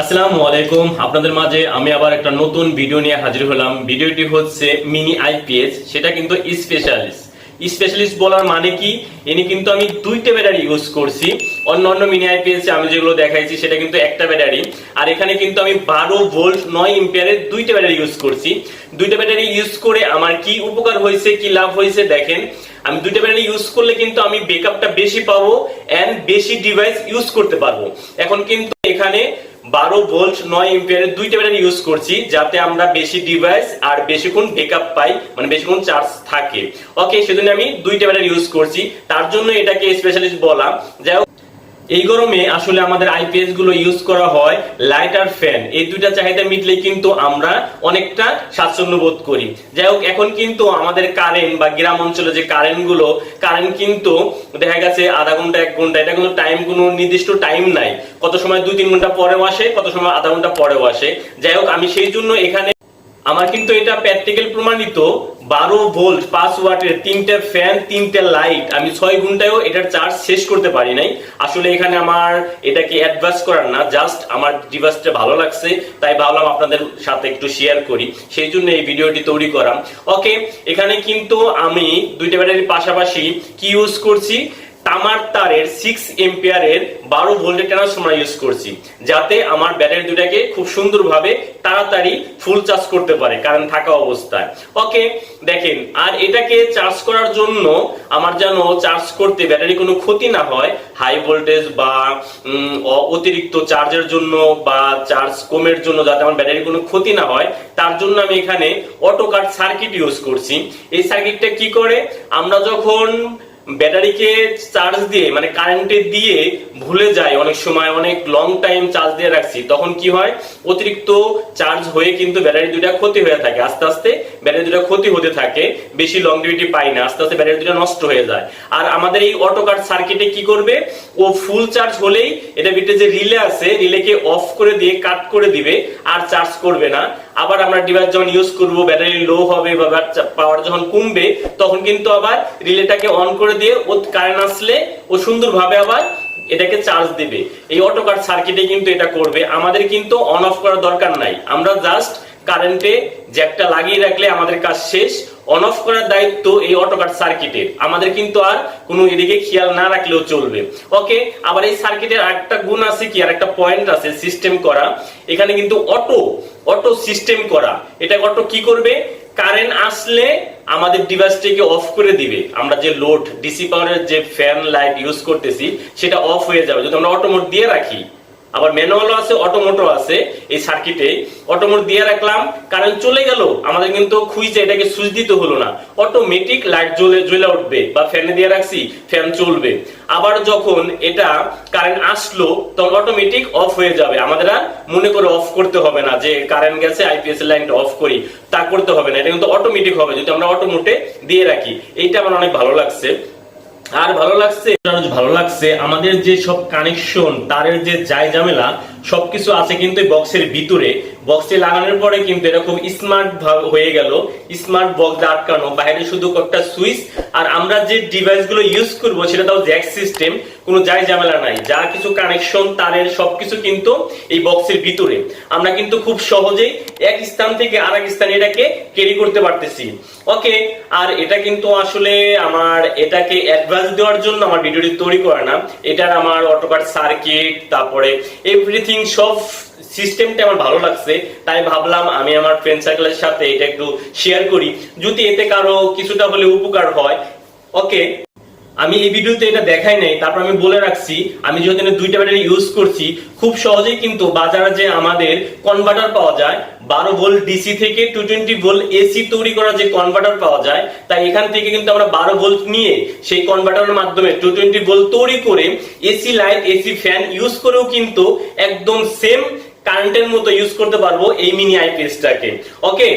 আসসালামু আলাইকুম। আপনাদের মাঝে আমি আবার একটা নতুন ভিডিও নিয়ে হাজির হলাম। ভিডিওটি হচ্ছে মিনি আইপিএস সেটা কিন্তু স্পেশালিস্ট স্পেশালিস্ট বলার মানে কি? ইনি কিন্তু আমি দুইটা ব্যাটারি ইউজ করছি। অন্য অন্য মিনি আইপিএস আমি যেগুলো দেখাইছি, সেটা কিন্তু একটা ব্যাটারি। আর এখানে কিন্তু আমি বারো ভোল্ট, নয় এম্পিয়ারের দুইটা ব্যাটারি ইউজ করছি। দুইটা ব্যাটারি ইউজ করে আমার কি উপকার হয়েছে, কি লাভ হয়েছে দেখেন। আমি দুইটা ব্যাটারি ইউজ করলে কিন্তু আমি ব্যাকআপটা বেশি পাবো এন্ড বেশি ডিভাইস ইউজ করতে পারব। এখন কিন্তু এখানে বারো ভোল্ট, নয় এম্পিয়ারের দুইটা ব্যাটারি ইউজ করছি, যাতে আমরা বেশি ডিভাইস আর বেশিক্ষণ ব্যাকআপ পাই মানে বেশিক্ষণ চার্জ থাকে। ওকে সেজন্য আমি দুইটা ব্যাটারি ইউজ করছি। তার জন্য এটাকে স্পেশালিস্ট বলা। যাই এই গরমে আসলে আমাদের আইপিএসগুলো ইউজ করা হয় লাইট আর ফ্যান এই দুইটা চাহিদা মিটলে কিন্তু আমরা অনেকটা স্বাচ্ছন্দ্য বোধ করি। যাই হোক, এখন কিন্তু আমাদের কারেন্ট বা গ্রাম অঞ্চলে যে কারেন্টগুলো কারেন্ট কিন্তু দেখা গেছে আধা ঘণ্টা, এক ঘণ্টা, এটা কিন্তু টাইম কোনো নির্দিষ্ট টাইম নাই। কত সময় দুই, তিন ঘণ্টা পরেও আসে, কত সময় আধা ঘণ্টা পরেও আসে। যাই হোক, আমি সেই জন্য এখানে আমার কিন্তু এটা প্র্যাকটিক্যাল প্রমাণিত, বারো ভোল্ট পাঁচ ওয়াটের তিনটে ফ্যান তিনটে লাইট আমি ছয় ঘন্টায়ও এটার চার্জ শেষ করতে পারি নাই। আসলে এখানে আমার এটাকে অ্যাডভান্স করার না জাস্ট আমার ডিভাইসটা ভালো লাগছে, তাই ভাবলাম আপনাদের সাথে একটু শেয়ার করি। সেই জন্য এই ভিডিওটি তৈরি করা ওকে এখানে কিন্তু আমি দুইটা ব্যাটারির পাশাপাশি কি ইউজ করছি? তামার তারের সিক্স এম্পিয়ারের বারো ভোল্টের ট্রান্সফর্মার ইউজ করছি, যাতে আমার ব্যাটারি দুটাকে খুব সুন্দরভাবে তাড়াতাড়ি ফুল চার্জ করতে পারে কারণ থাকা অবস্থায়। ওকে দেখেন, আর এটাকে চার্জ করার জন্য আমার যেন চার্জ করতে ব্যাটারি কোনো ক্ষতি না হয় হাই ভোল্টেজ বা অতিরিক্ত চার্জের জন্য বা চার্জ কমের জন্য যাতে আমার ব্যাটারি কোনো ক্ষতি না হয়, তার জন্য আমি এখানে অটো কাট সার্কিট ইউজ করছি। এই সার্কিটটা কি করে? আমরা যখন ব্যাটারিকে চার্জ দিয়ে মানে কারেন্টে দিয়ে ভুলে যায় অনেক সময়, অনেক লং টাইম চার্জ দিয়ে রাখছি। তখন কি হয়? অতিরিক্ত চার্জ হয়ে কিন্তু ব্যাটারি দুটা ক্ষতি হয়ে থাকে। আস্তে আস্তে ব্যাটারি দুটা ক্ষতি হতে থাকে, বেশি লংজিভিটি পাই না, আস্তে আস্তে ব্যাটারি দুটা নষ্ট হয়ে যায়। আর আমাদের এই অটো কাট সার্কিটে কি করবে? ও ফুল চার্জ হলেই এটা ভিতরে যে রিলে আছে রিলেকে অফ করে দিয়ে কাট করে দিবে, আর চার্জ করবে না। আবার আমরা ডিভাইস যখন ইউজ করব ব্যাটারি লো হবে, বা পাওয়ার যখন কমবে, তখন কিন্তু আবার রিলেটাকে অন করে দিয়ে ও কারেন্ট আসলে ও সুন্দরভাবে আবার এটাকে চার্জ দিবে। এই অটোকার সার্কিটে কিন্তু এটা করবে। আমাদের কিন্তু অন অফ করার দরকার নাই। আমরা জাস্ট কারেন্টে জ্যাকটা লাগিয়ে রাখলে আমাদের কাজ শেষ অন অফ করার দায়িত্ব এই অটো কাট সার্কিটের আমাদের কিন্তু আর কোনো এদিকে খেয়াল না রাখলেও চলবে। ওকে আবার এই সার্কিটের আরেকটা গুণ আছে কি? আর একটা পয়েন্ট আছে সিস্টেম করা। এখানে কিন্তু অটো অটো সিস্টেম করা। এটা অটো কি করবে? কারেন্ট আসলে আমাদের ডিভাইসটাকে অফ করে দিবে। আমরা যে লোড ডিসি পাওয়ারের যে ফ্যান লাইট ইউজ করতেছি, সেটা অফ হয়ে যাবে। যদি আমরা অটোমোট দিয়ে রাখি আবার ম্যানুয়ালও আছে অটোমোটো আছে এই সার্কিটে অটোমোট দিয়ে রাখলাম কারেন্ট চলে গেল, আমাদের কিন্তু খুঁজে এটাকে সুইচ দিতে হলো না। অটোমেটিক লাইট জ্বলে জ্বলে উঠবে বা ফ্যানে দিয়ে রাখছি ফ্যান চলবে। আবার যখন এটা কারেন্ট আসলো, তখন অটোমেটিক অফ হয়ে যাবে। আমাদের আর মনে করে অফ করতে হবে না যে কারেন্ট গেছে আইপিএস লাইনটা অফ করি, তা করতে হবে না। এটা কিন্তু অটোমেটিক হবে, যদি আমরা অটোমোটে দিয়ে রাখি। এইটা আমার অনেক ভালো লাগছে। আর ভালো লাগছে ভালো লাগছে। আমাদের যে সব কানেকশন তারের যে যায় ঝামেলা সবকিছু আছে কিন্তু বক্সের ভিতরে। বক্সে লাগানোর পরে কিন্তু এটা খুব স্মার্ট হয়ে গেল। স্মার্ট বক্স আটকানো, বাইরে শুধু একটা সুইচ আর আমরা যে ডিভাইসগুলো ইউজ করব সেটা তাও জ্যাক সিস্টেম কোনো যায় ঝামেলা নাই। যা কিছু কানেকশন তারের সবকিছু কিন্তু এই বক্সের ভিতরে। আমরা কিন্তু খুব সহজেই এক স্থান থেকে আরেক স্থানে এটাকে ক্যারি করতে পারতেছি। ওকে আর এটা কিন্তু আসলে আমার এটাকে অ্যাডভান্স দেওয়ার জন্য আমার ভিডিওটি তৈরি করে না। এটার আমার অটোকার সার্কিট তারপরে এভরিথিং সব সিস্টেমটা আমার ভালো লাগছে, তাই ভাবলাম আমি আমার ফ্রেন্ড সার্কেলের সাথে এটা একটু শেয়ার করি। যদি এতে কারও কিছুটা হলে উপকার হয় ওকে আমি এই ভিডিওতে এটা দেখাই নাই, তারপর আমি বলে রাখছি, আমি যেহেতু দুইটা ব্যাটারি ইউজ করছি, খুব সহজেই কিন্তু বাজারে যে আমাদের কনভার্টার পাওয়া যায়, বারো ভোল্ট ডিসি থেকে টু টোয়েন্টি ভোল্ট এসি তৈরি করা যে কনভার্টার পাওয়া যায়, তাই এখান থেকে কিন্তু আমরা বারো ভোল্ট নিয়ে সেই কনভার্টারের মাধ্যমে টু টোয়েন্টি ভোল্ট তৈরি করে AC light AC fan use করেও কিন্তু একদম সেম কারেন্টের মতো ইউজ করতে পারব এই মিনি আইপিএসটাকে ওকে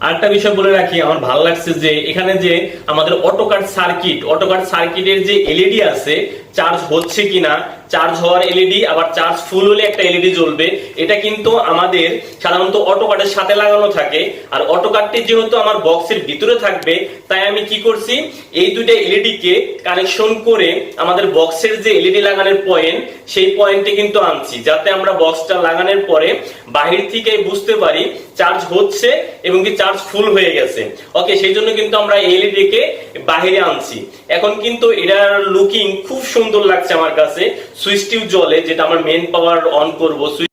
আরেকটা বিষয় বলে রাখি, আমার ভালো লাগছে যে এখানে যে আমাদের অটোকার সার্কিট অটোকার সার্কিটের যে এলইডি আছে চার্জ হচ্ছে কিনা চার্জ হওয়ার এলইডি আবার চার্জ ফুল হলে একটা এলইডি জ্বলবে। এটা কিন্তু আমাদের সাধারণত অটো কার্ডের সাথে লাগানো থাকে। আর অটো কার্ডটি যেহেতু আমার বক্সের ভিতরে থাকবে, তাই আমি কি করছি? এই দুইটা এলইডি কে কানেকশন করে আমাদের বক্সের যে এলইডি লাগানোর পয়েন্ট সেই পয়েন্টে কিন্তু আনছি। যাতে আমরা বক্সটা লাগানোর পরে বাহির থেকে বুঝতে পারি চার্জ হচ্ছে এবং কি চার্জ ফুল হয়ে গেছে। ওকে সেই জন্য কিন্তু আমরা এলইডি কে বাহিরে আনছি। এখন কিন্তু এটার লুকিং খুব সুন্দর লাগছে আমার কাছে। সুইচটিও জলে যেটা আমার মেন পাওয়ার অন করব সুইচ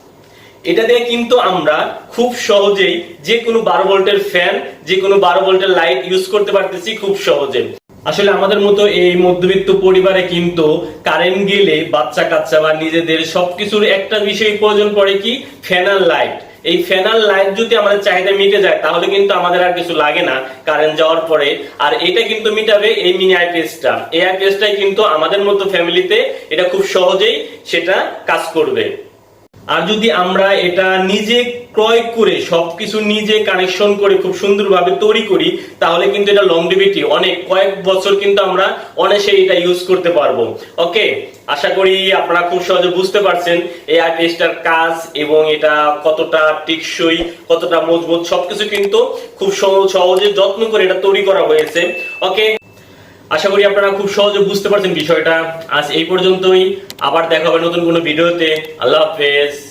এটা দিয়ে কিন্তু আমরা খুব সহজেই যে কোনো বারো ভোল্টের ফ্যান যে কোনো বারো ভোল্টের লাইট ইউজ করতে পারতেছি খুব সহজে। আসলে আমাদের মতো এই মধ্যবিত্ত পরিবারে কিন্তু কারেন্ট গেলে বাচ্চা কাচ্চা বা নিজেদের সবকিছুর একটা বিষয় প্রয়োজন পড়ে কি? ফ্যান আর লাইট এই ফেনাল লাইট যদি আমাদের চাহিদা মিটে যায়, তাহলে কিন্তু আমাদের আর কিছু লাগে না। কারেন্ট যাওয়ার পরে। আর এটা কিন্তু মিটাবে এই মিনি আইপিএসটা এই আইপিএসটাই কিন্তু আমাদের মতো ফ্যামিলিতে এটা খুব সহজেই সেটা কাজ করবে। আর যদি আমরা এটা নিজে ক্রয় করে, সবকিছু নিজে কানেকশন করে খুব সুন্দরভাবে তৈরি করি, তাহলে কিন্তু এটা লংডিভিটি অনেক, কয়েক বছর কিন্তু আমরা অনায়াসে এটা ইউজ করতে পারব। ওকে আশা করি আপনারা খুব সহজে বুঝতে পারছেন এই আইপিএসটার কাজ এবং এটা কতটা টেকসই, কতটা মজবুত, সবকিছু কিন্তু খুব সহ- সহজে যত্ন করে এটা তৈরি করা হয়েছে। ওকে আশা করি আপনারা খুব সহজে বুঝতে পারছেন বিষয়টা। আজ এই পর্যন্তই। আবার দেখা হবে নতুন কোনো ভিডিওতে। আল্লাহ হাফেজ।